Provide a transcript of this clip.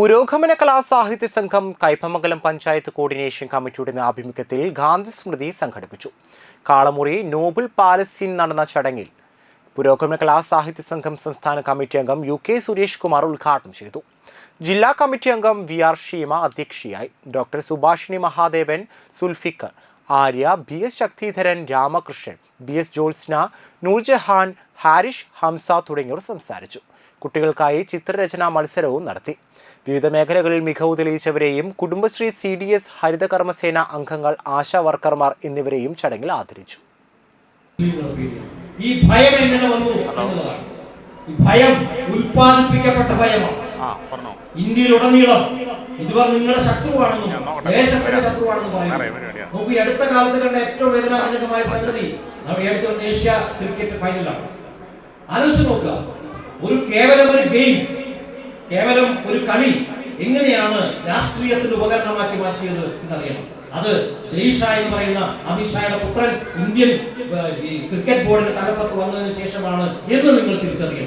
പുരോഗമന കലാ സാഹിത്യ സംഘം കൈപ്പമംഗലം പഞ്ചായത്ത് കോർഡിനേഷൻ കമ്മിറ്റിയുടെ ആഭിമുഖ്യത്തിൽ ഗാന്ധി സ്മൃതി സംഘടിപ്പിച്ചു. കാളമുറി നോബിൾ പാലസ്തീൻ നടന്ന ചടങ്ങിൽ പുരോഗമന കലാ സാഹിത്യ സംഘം സംസ്ഥാന കമ്മിറ്റി അംഗം യു കെ സുരേഷ് കുമാർ ഉദ്ഘാടനം ചെയ്തു. ജില്ലാ കമ്മിറ്റി അംഗം വി ആർ ഷീമ അധ്യക്ഷയായി. Doctor Subhashini Mahadevan Zulfikar Arya B S Sakthidharan Ramakrishnan B S Jyotsna Noorjahan Harish Hamsa തുടങ്ങിയവർ സംസാരിച്ചു. കുട്ടികൾക്കായി ചിത്രരചനാ മത്സരവും നടത്തി. വിവിധ മേഖലകളിൽ മികവ് തെളിയിച്ചവരെയും കുടുംബശ്രീ സി ഡി എസ് ഹരിതകർമ്മസേന അംഗങ്ങൾ ആശാ വർക്കർമാർ എന്നിവരെയും ചടങ്ങിൽ ആദരിച്ചു. ഈ ഭയം എങ്ങനെ വന്നു ഭയം ഉൽപ്പാദിപ്പിക്കപ്പെട്ട ഭയമാണ്. ഇന്ത്യയിലുടനീളം ഇതുവരെ നിങ്ങളുടെ ശത്രുവാണെന്നും ദേശത്തിന്റെ ശത്രുവാണെന്നും പറയുന്നു. നോക്കൂ അടുത്ത കാലത്ത് കണ്ട ഏറ്റവും വേദനാജനകമായ സംഗതി നമ്മൾ ഏഷ്യ ക്രിക്കറ്റ് ഫൈനലാണ്. ആലോചിച്ച് നോക്കുക. ഒരു കേവലം ഒരു ഗെയിം കേവലം ഒരു കളി എങ്ങനെയാണ് രാഷ്ട്രീയത്തിന്റെ ഉപകരണമാക്കി മാറ്റിയത് എന്നറിയണം. അത് ജയ്ഷാ എന്ന് പറയുന്ന അമിത്ഷായുടെ പുത്രൻ ഇന്ത്യൻ ക്രിക്കറ്റ് ബോർഡിന്റെ തലപ്പത്ത് വന്നതിന് ശേഷമാണ് എന്ന് നിങ്ങൾ തിരിച്ചറിയണം.